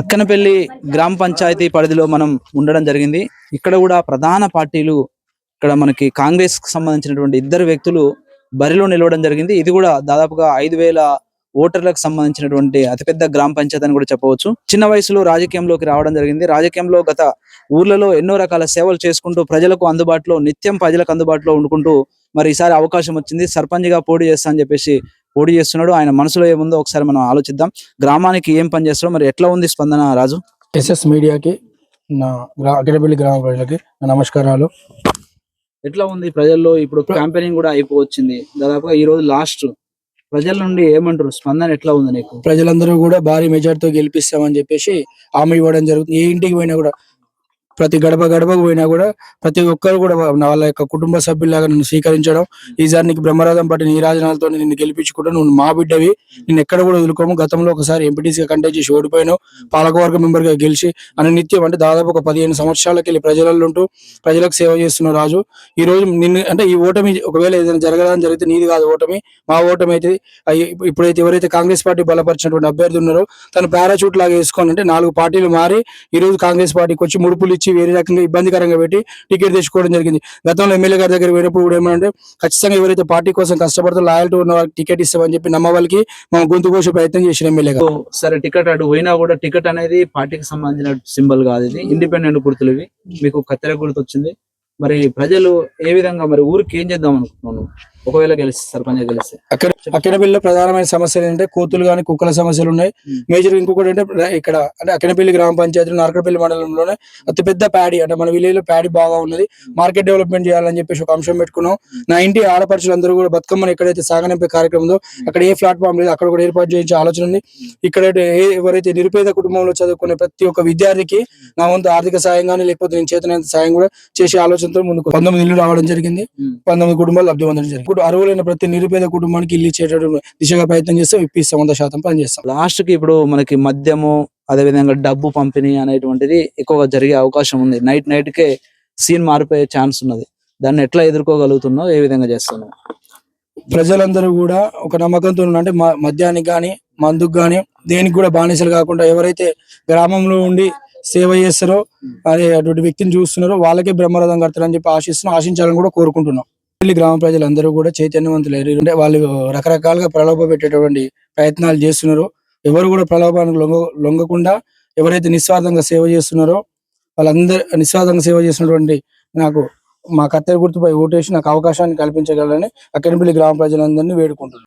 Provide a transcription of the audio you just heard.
అక్కనపల్లి గ్రామ పంచాయతీ పరిధిలో మనం ఉండడం జరిగింది. ఇక్కడ కూడా ప్రధాన పార్టీలు ఇక్కడ మనకి కాంగ్రెస్కి సంబంధించినటువంటి ఇద్దరు వ్యక్తులు బరిలో నిలవడం జరిగింది. ఇది కూడా దాదాపుగా ఐదు వేల ఓటర్లకు సంబంధించినటువంటి అతిపెద్ద గ్రామ పంచాయతీ అని కూడా చెప్పవచ్చు. చిన్న వయసులో రాజకీయంలోకి రావడం జరిగింది. రాజకీయంలో గత ఊర్లలో ఎన్నో రకాల సేవలు చేసుకుంటూ ప్రజలకు అందుబాటులో నిత్యం ప్రజలకు అందుబాటులో ఉండుకుంటూ మరి ఈసారి అవకాశం వచ్చింది. సర్పంచ్గా పోటీ చేస్తా అని చెప్పేసి పోటీ చేస్తున్నాడు. ఆయన మనసులో ఏముందో ఒకసారి మనం ఆలోచిద్దాం. గ్రామానికి ఏం పని చేస్తాడో మరి ఎట్లా ఉంది స్పందన రాజు? ఎస్ఎస్ మీడియాకి నా గ్రా అకినపల్లి గ్రామ ప్రజలకి నమస్కారాలు. ఎట్లా ఉంది ప్రజల్లో? ఇప్పుడు క్యాంపెయినింగ్ కూడా అయిపోవచ్చింది. దాదాపుగా ఈ రోజు లాస్ట్. ప్రజల నుండి ఏమంటారు? స్పందన ఎట్లా ఉంది నీకు? ప్రజలందరూ కూడా భారీ మెజార్టీతో గెలిపిస్తామని చెప్పేసి హామీ ఇవ్వడం జరుగుతుంది. ఏ ఇంటికి పోయినా కూడా ప్రతి గడప గడపకు పోయినా కూడా ప్రతి ఒక్కరు కూడా వాళ్ళ యొక్క కుటుంబ సభ్యులాగా నన్ను స్వీకరించడం ఈసారి నీకు బ్రహ్మరాధం పట్టి నీ రాజనాలతో నిన్ను గెలిపించుకుంటా నువ్వు మా బిడ్డవి. నేను ఎక్కడ కూడా వదులుకోము. గతంలో ఒకసారి ఎంపీటీసీగా గా చేసి ఓడిపోయాను పాలకవర్గ మెంబర్గా గెలిచి అని నిత్యం అంటే దాదాపు ఒక పదిహేను సంవత్సరాలకి వెళ్ళి ప్రజలలో ఉంటూ ప్రజలకు సేవ చేస్తున్న రాజు. ఈ రోజు నిన్ను అంటే ఈ ఓటమి ఒకవేళ ఏదైనా జరగదని జరిగితే నీది కాదు ఓటమి. మా ఓటమి అయితే ఇప్పుడైతే ఎవరైతే కాంగ్రెస్ పార్టీ బలపరిచినటువంటి అభ్యర్థి ఉన్నారో తను పారాచూట్ లాగా వేసుకొని అంటే నాలుగు పార్టీలు మారి ఈ రోజు కాంగ్రెస్ పార్టీకి వచ్చి ముడుపులు ఇచ్చి వేరే రకంగా ఇబ్బందికరంగా పెట్టి టికెట్ తెచ్చుకోవడం జరిగింది. గతంలో ఎమ్మెల్యే గారి దగ్గర పోయినప్పుడు కూడా ఏమంటే ఖచ్చితంగా ఎవరైతే పార్టీ కోసం కష్టపడుతూ లాయల్టీ ఉన్న వాళ్ళకి టికెట్ ఇస్తామని చెప్పి నమ్మ వాళ్ళకి మనం గొంతు కోసే ప్రయత్నం చేసిన ఎమ్మెల్యే గారు. సరే టికెట్ అటు పోయినా కూడా టికెట్ అనేది పార్టీకి సంబంధించిన సింబల్ కాదు ఇది. ఇండిపెండెంట్ గుర్తులు ఇవి. మీకు కత్తెర గుర్తు వచ్చింది మరి ప్రజలు ఏ విధంగా మరి ఊరికి ఏం చేద్దాం అనుకుంటున్నాను ఒకవేళ గెలిస్తే సర్పంచ్ గెలిస్తే. అక్కడ అక్కడపల్లిలో ప్రధానమైన సమస్యలు ఏంటంటే కోతులు కానీ కుక్కల సమస్యలు ఉన్నాయి. మేజర్ ఇంకొకటి అంటే ఇక్కడ అంటే అక్కడపల్లి గ్రామ పంచాయతీ నార్కడపల్లి మండలంలోనే అతిపెద్ద ప్యాడీ అంటే మన విలేజ్లో ప్యాడీ బాగా ఉన్నది. మార్కెట్ డెవలప్మెంట్ చేయాలని చెప్పేసి ఒక అంశం పెట్టుకున్నాం. నా ఇంటి ఆడపడుచులు అందరూ కూడా బతుకమ్మని ఎక్కడైతే సాగనింపే కార్యక్రమం ఉందో అక్కడ ఏ ప్లాట్ఫామ్ లేదు అక్కడ కూడా ఏర్పాటు చేయించే ఆలోచన ఉంది. ఇక్కడ ఎవరైతే నిరుపేద కుటుంబంలో చదువుకునే ప్రతి ఒక్క విద్యార్థికి నా వంతు ఆర్థిక సాయం కానీ లేకపోతే నేను చేతనంత సాయం కూడా చేసే ఆలోచనతో ముందుకు పంతొమ్మిది ఇల్లు రావడం జరిగింది. పంతొమ్మిది కుటుంబాలు లబ్ధి పొందడం జరిగింది. ఇప్పుడు అర్హులైన ప్రతి నిరుపేద కుటుంబానికి ఇల్లు ఇచ్చేటటువంటి దిశగా ప్రయత్నం చేస్తాం ఇప్పిస్తాం వంద శాతం పని చేస్తాం. లాస్ట్కి ఇప్పుడు మనకి మద్యము అదే విధంగా డబ్బు పంపిణీ అనేటువంటిది ఎక్కువగా జరిగే అవకాశం ఉంది. నైట్ నైట్ కే సీన్ మారిపోయే ఛాన్స్ ఉన్నది. దాన్ని ఎట్లా ఎదుర్కోగలుగుతున్నావు? ఏ విధంగా చేస్తున్నావు? ప్రజలందరూ కూడా ఒక నమ్మకంతో అంటే మ- మద్యానికి కానీ మందుకు కానీ దేనికి కూడా బానిసలు కాకుండా ఎవరైతే గ్రామంలో ఉండి సేవ చేస్తారో అదే అటువంటి వ్యక్తిని చూస్తున్నారో వాళ్ళకే బ్రహ్మరథం కడతారని చెప్పి ఆశిస్తున్నాం ఆశించాలని కూడా కోరుకుంటున్నాం. పెళ్ళి గ్రామ ప్రజలందరూ కూడా చైతన్యవంతులు. అంటే వాళ్ళు రకరకాలుగా ప్రలోభ పెట్టేటువంటి ప్రయత్నాలు చేస్తున్నారు. ఎవరు కూడా ప్రలోభానికి లొంగ లొంగకుండా ఎవరైతే నిస్వార్థంగా సేవ చేస్తున్నారో వాళ్ళందరూ నిస్వార్థంగా సేవ చేసినటువంటి నాకు మా కత్తెర గుర్తుపై ఓటేసి నాకు అవకాశాన్ని కల్పించగలని అక్కడిపల్లి గ్రామ ప్రజలందరినీ వేడుకుంటున్నాను.